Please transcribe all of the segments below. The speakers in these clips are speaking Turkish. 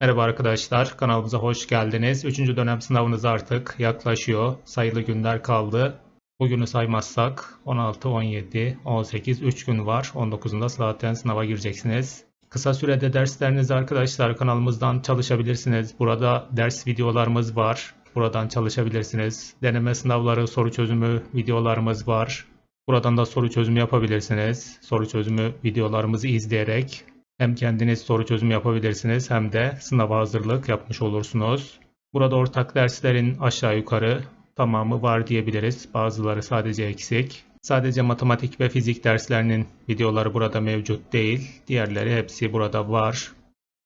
Merhaba arkadaşlar, kanalımıza hoş geldiniz. Üçüncü dönem sınavınız artık yaklaşıyor. Sayılı günler kaldı. Bugünü saymazsak 16, 17, 18, 3 gün var. 19'unda zaten sınava gireceksiniz. Kısa sürede derslerinizi arkadaşlar kanalımızdan çalışabilirsiniz. Burada ders videolarımız var. Buradan çalışabilirsiniz. Deneme sınavları, soru çözümü videolarımız var. Buradan da soru çözümü yapabilirsiniz. Soru çözümü videolarımızı izleyerek hem kendiniz soru çözümü yapabilirsiniz hem de sınava hazırlık yapmış olursunuz. Burada ortak derslerin aşağı yukarı tamamı var diyebiliriz. Bazıları sadece eksik. Sadece matematik ve fizik derslerinin videoları burada mevcut değil. Diğerleri hepsi burada var.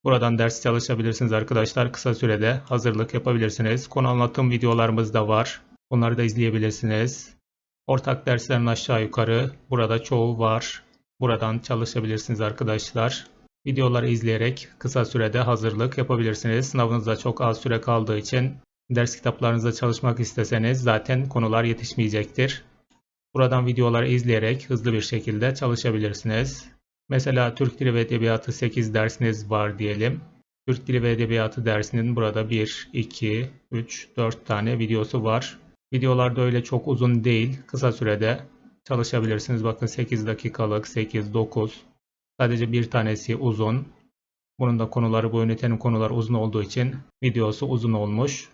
Buradan ders çalışabilirsiniz arkadaşlar. Kısa sürede hazırlık yapabilirsiniz. Konu anlatım videolarımız da var. Onları da izleyebilirsiniz. Ortak derslerin aşağı yukarı burada çoğu var. Buradan çalışabilirsiniz arkadaşlar. Videoları izleyerek kısa sürede hazırlık yapabilirsiniz. Sınavınızda çok az süre kaldığı için ders kitaplarınızda çalışmak isteseniz zaten konular yetişmeyecektir. Buradan videoları izleyerek hızlı bir şekilde çalışabilirsiniz. Mesela Türk Dili ve Edebiyatı 8 dersiniz var diyelim. Türk Dili ve Edebiyatı dersinin burada 1, 2, 3, 4 tane videosu var. Videolar da öyle çok uzun değil. Kısa sürede çalışabilirsiniz. Bakın 8 dakikalık, 8, 9. Sadece bir tanesi uzun. Bunun da konuları bu ünitenin konuları uzun olduğu için videosu uzun olmuş.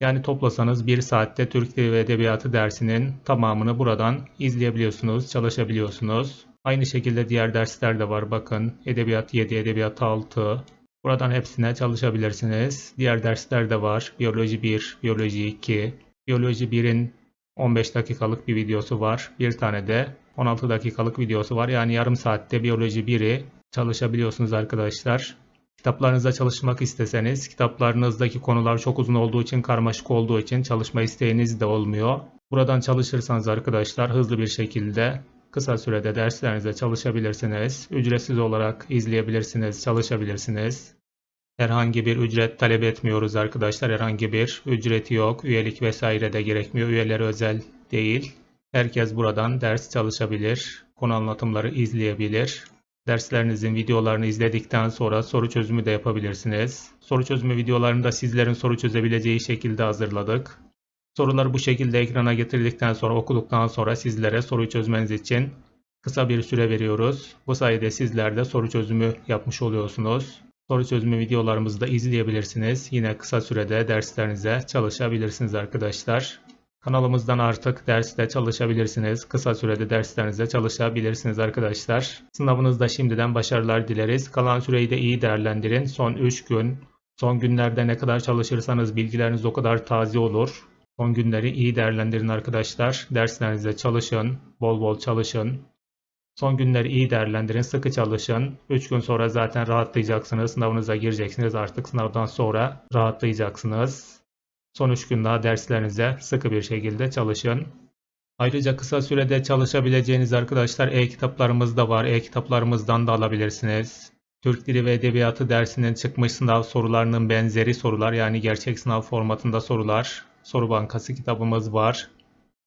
Yani toplasanız 1 saatte Türk Dili ve Edebiyatı dersinin tamamını buradan izleyebiliyorsunuz, çalışabiliyorsunuz. Aynı şekilde diğer dersler de var. Bakın Edebiyat 7, Edebiyat 6. Buradan hepsine çalışabilirsiniz. Diğer dersler de var. Biyoloji 1, Biyoloji 2. Biyoloji 1'in 15 dakikalık bir videosu var. Bir tane de 16 dakikalık videosu var. Yani yarım saatte biyoloji 1'i çalışabiliyorsunuz arkadaşlar. Kitaplarınızda çalışmak isteseniz kitaplarınızdaki konular çok uzun olduğu için karmaşık olduğu için çalışma isteğiniz de olmuyor. Buradan çalışırsanız arkadaşlar hızlı bir şekilde kısa sürede derslerinize çalışabilirsiniz. Ücretsiz olarak izleyebilirsiniz, çalışabilirsiniz. Herhangi bir ücret talep etmiyoruz arkadaşlar. Herhangi bir ücreti yok. Üyelik vesaire de gerekmiyor. Üyeleri özel değil. Herkes buradan ders çalışabilir. Konu anlatımları izleyebilir. Derslerinizin videolarını izledikten sonra soru çözümü de yapabilirsiniz. Soru çözümü videolarını da sizlerin soru çözebileceği şekilde hazırladık. Soruları bu şekilde ekrana getirdikten sonra okuduktan sonra sizlere soruyu çözmeniz için kısa bir süre veriyoruz. Bu sayede sizler de soru çözümü yapmış oluyorsunuz. Soru çözümü videolarımızı da izleyebilirsiniz. Yine kısa sürede derslerinize çalışabilirsiniz arkadaşlar. Kanalımızdan artık derste çalışabilirsiniz. Kısa sürede derslerinize çalışabilirsiniz arkadaşlar. Sınavınızda şimdiden başarılar dileriz. Kalan süreyi de iyi değerlendirin. Son 3 gün, son günlerde ne kadar çalışırsanız bilgileriniz o kadar taze olur. Son günleri iyi değerlendirin arkadaşlar. Derslerinize çalışın, bol bol çalışın. Son günleri iyi değerlendirin, sıkı çalışın. 3 gün sonra zaten rahatlayacaksınız. Sınavınıza gireceksiniz. Artık sınavdan sonra rahatlayacaksınız. Son 3 gün daha derslerinize sıkı bir şekilde çalışın. Ayrıca kısa sürede çalışabileceğiniz arkadaşlar e-kitaplarımız da var. E-kitaplarımızdan da alabilirsiniz. Türk Dili ve Edebiyatı dersinin çıkmış sınav sorularının benzeri sorular yani gerçek sınav formatında sorular. Soru bankası kitabımız var.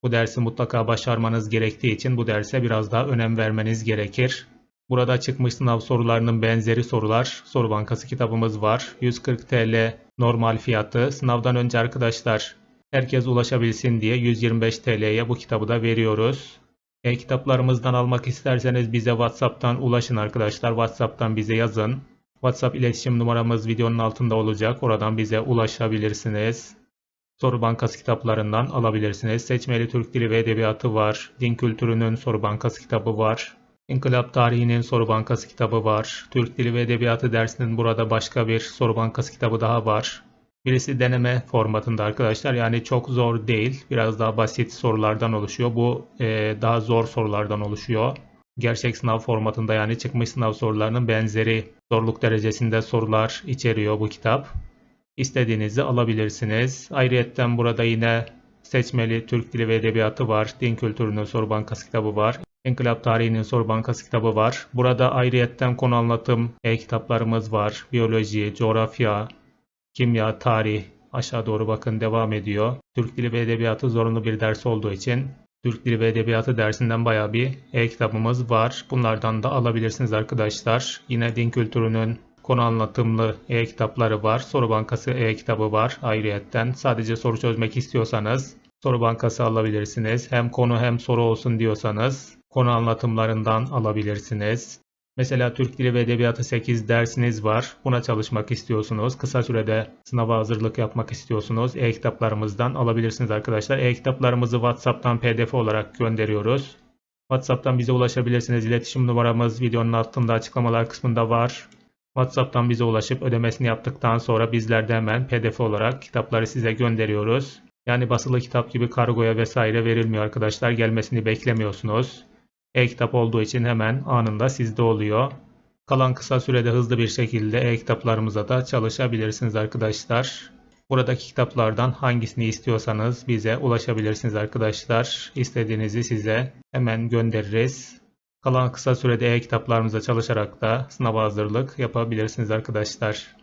Bu dersi mutlaka başarmanız gerektiği için bu derse biraz daha önem vermeniz gerekir. Burada çıkmış sınav sorularının benzeri sorular, soru bankası kitabımız var. 140 TL normal fiyatı. Sınavdan önce arkadaşlar herkes ulaşabilsin diye 125 TL'ye bu kitabı da veriyoruz. E-kitaplarımızdan almak isterseniz bize WhatsApp'tan ulaşın arkadaşlar. WhatsApp'tan bize yazın. WhatsApp iletişim numaramız videonun altında olacak. Oradan bize ulaşabilirsiniz. Soru bankası kitaplarından alabilirsiniz. Seçmeli Türk Dili ve Edebiyatı var. Din kültürünün soru bankası kitabı var. İnkılap tarihinin soru bankası kitabı var. Türk Dili ve Edebiyatı dersinin burada başka bir soru bankası kitabı daha var. Birisi deneme formatında arkadaşlar. Yani çok zor değil. Biraz daha basit sorulardan oluşuyor. Bu e, daha zor sorulardan oluşuyor. Gerçek sınav formatında yani çıkmış sınav sorularının benzeri zorluk derecesinde sorular içeriyor bu kitap. İstediğinizi alabilirsiniz. Ayrıyetten burada yine seçmeli Türk Dili ve Edebiyatı var. Din kültürünün soru bankası kitabı var. İnkılap tarihinin soru bankası kitabı var. Burada ayrıyetten konu anlatım e-kitaplarımız var. Biyoloji, coğrafya, kimya, tarih aşağı doğru bakın devam ediyor. Türk Dili ve Edebiyatı zorunlu bir ders olduğu için Türk Dili ve Edebiyatı dersinden bayağı bir e-kitabımız var. Bunlardan da alabilirsiniz arkadaşlar. Yine din kültürünün konu anlatımlı e-kitapları var. Soru bankası e-kitabı var ayrıyetten. Sadece soru çözmek istiyorsanız soru bankası alabilirsiniz. Hem konu hem soru olsun diyorsanız konu anlatımlarından alabilirsiniz. Mesela Türk Dili ve Edebiyatı 8 dersiniz var. Buna çalışmak istiyorsunuz. Kısa sürede sınava hazırlık yapmak istiyorsunuz. E-kitaplarımızdan alabilirsiniz arkadaşlar. E-kitaplarımızı WhatsApp'tan PDF olarak gönderiyoruz. WhatsApp'tan bize ulaşabilirsiniz. İletişim numaramız videonun altında açıklamalar kısmında var. WhatsApp'tan bize ulaşıp ödemesini yaptıktan sonra bizler de hemen PDF olarak kitapları size gönderiyoruz. Yani basılı kitap gibi kargoya vesaire verilmiyor arkadaşlar. Gelmesini beklemiyorsunuz. E-kitap olduğu için hemen anında sizde oluyor. Kalan kısa sürede hızlı bir şekilde e-kitaplarımıza da çalışabilirsiniz arkadaşlar. Buradaki kitaplardan hangisini istiyorsanız bize ulaşabilirsiniz arkadaşlar. İstediğinizi size hemen göndeririz. Kalan kısa sürede e-kitaplarımıza çalışarak da sınava hazırlık yapabilirsiniz arkadaşlar.